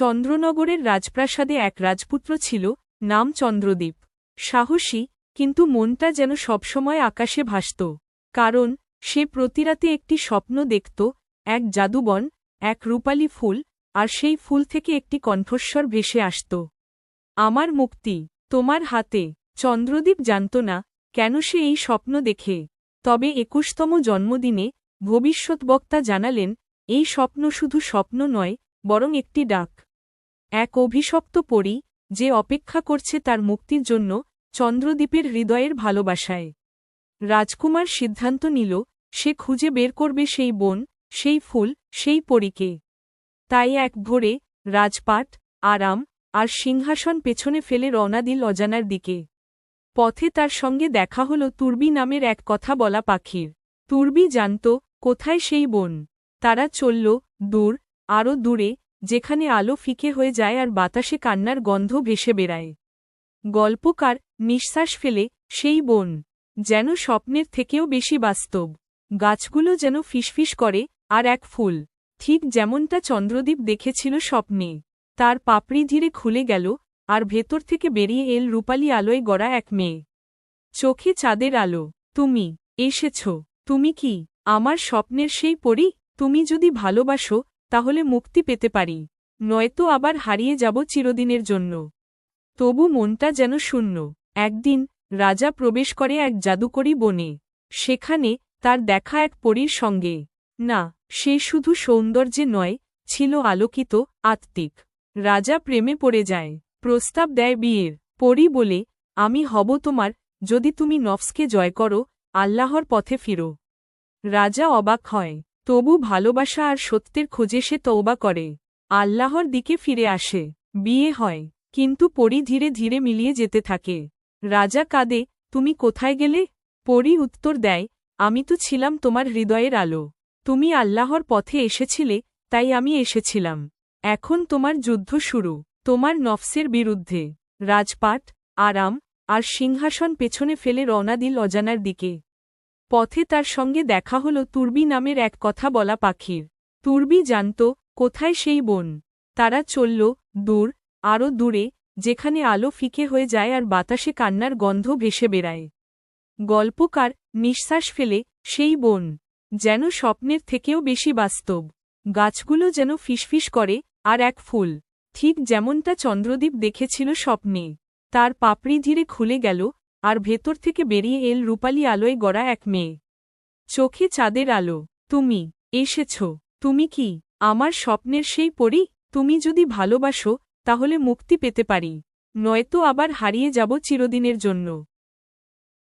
চন্দ্রনগরের রাজপ্রাসাদে এক রাজপুত্র ছিল, নাম চন্দ্রদ্বীপ সাহসী, কিন্তু মনটা যেন সবসময় আকাশে ভাসত। কারণ, সে প্রতিরাতে একটি স্বপ্ন দেখত, এক জাদুবন, এক রূপালী ফুল, আর সেই ফুল থেকে একটি কণ্ঠস্বর ভেসে আসত। আমার মুক্তি, তোমার হাতে চন্দ্রদ্বীপ জানত না, কেন সে এই স্বপ্ন দেখে? তবে একুশতম জন্মদিনে ভবিষ্যৎ বক্তা জানালেন, এই স্বপ্ন শুধু স্বপ্ন নয়, বরং একটি ডাক। এক অভিশপ্ত পরী, যে অপেক্ষা করছে তার মুক্তির জন্য চন্দ্রদ্বীপের হৃদয়ের ভালোবাসায়। রাজকুমার সিদ্ধান্ত নিল, সে খুঁজে বের করবে সেই বন, সেই ফুল, সেই পরীকে। তাই এক ভোরে রাজপাট, আরাম আর সিংহাসন পেছনে ফেলে রওনা দিল অজানার দিকে। পথে তার সঙ্গে দেখা হল তুর্বি নামের এক কথা বলা পাখির। তুর্বি জানত, কোথায় সেই বন? তারা চলল দূর, আরও দূরে যেখানে আলো ফিকে হয়ে যায় আর বাতাসে কান্নার গন্ধ ভেসে বেড়ায়। গল্পকার নিঃশ্বাস ফেলে সেই বন, যেন স্বপ্নের থেকেও বেশি বাস্তব। গাছগুলো যেন ফিসফিস করে আর এক ফুল, ঠিক যেমনটা চন্দ্রদ্বীপ দেখেছিল স্বপ্নে। তার পাপড়ি ধীরে খুলে গেল আর ভেতর থেকে বেরিয়ে এল রূপালী আলোয় গড়া এক মেয়ে। চোখে চাঁদের আলো, তুমি এসেছ, তুমি কি? আমার স্বপ্নের সেই পরি, তুমি যদি ভালোবাসো তাহলে মুক্তি পেতে পারি। নয়তো আবার হারিয়ে যাব চিরদিনের জন্য। তবু মনটা যেন শূন্য। একদিন রাজা প্রবেশ করে এক জাদুকরী বনে। সেখানে তার দেখা এক পরীর সঙ্গে। না, সে শুধু সৌন্দর্যে নয়, ছিল আলোকিত, আত্মিক। রাজা প্রেমে পড়ে যায়। প্রস্তাব দেয় বিয়ের পরী বলে, আমি হব তোমার, যদি তুমি নফসকে জয় করো, আল্লাহর পথে ফিরো। রাজা অবাক হয়। তবু ভালোবাসা আর সত্যের খোঁজে সে তৌবা করে। আল্লাহর দিকে ফিরে আসে। বিয়ে হয়, কিন্তু পরি ধীরে ধীরে মিলিয়ে যেতে থাকে। রাজা কাঁদে, তুমি কোথায় গেলে? পরি উত্তর দেয়, আমি তো ছিলাম তোমার হৃদয়ের আলো। তুমি আল্লাহর পথে এসেছিলে, তাই আমি এসেছিলাম। এখন তোমার যুদ্ধ শুরু, তোমার নফসের বিরুদ্ধে। রাজপাট, আরাম আর সিংহাসন পেছনে ফেলে রওনা দিল অজানার দিকে। পথে তার সঙ্গে দেখা হল তুর্বি নামের এক কথা বলা পাখির। তুর্বি জানত, কোথায় সেই বন? তারা চলল, দূর আরও দূরে, যেখানে আলো ফিকে হয়ে যায় আর বাতাসে কান্নার গন্ধ ভেসে বেড়ায়। গল্পকার নিঃশ্বাস ফেলে, সেই বন, যেন স্বপ্নের থেকেও বেশি বাস্তব। গাছগুলো যেন ফিসফিস করে, আর এক ফুল, ঠিক যেমনটা চন্দ্রদ্বীপ দেখেছিল স্বপ্নে। তার পাপড়ি ধীরে খুলে গেল আর ভেতর থেকে বেরিয়ে এল রূপালী আলোয় গড়া এক মেয়ে। চোখে চাঁদের আলো। তুমি, এসেছ। তুমি কি? আমার স্বপ্নের সেই পরি? তুমি যদি ভালোবাসো, তাহলে মুক্তি পেতে পারি। নয়তো আবার হারিয়ে যাব চিরদিনের জন্য।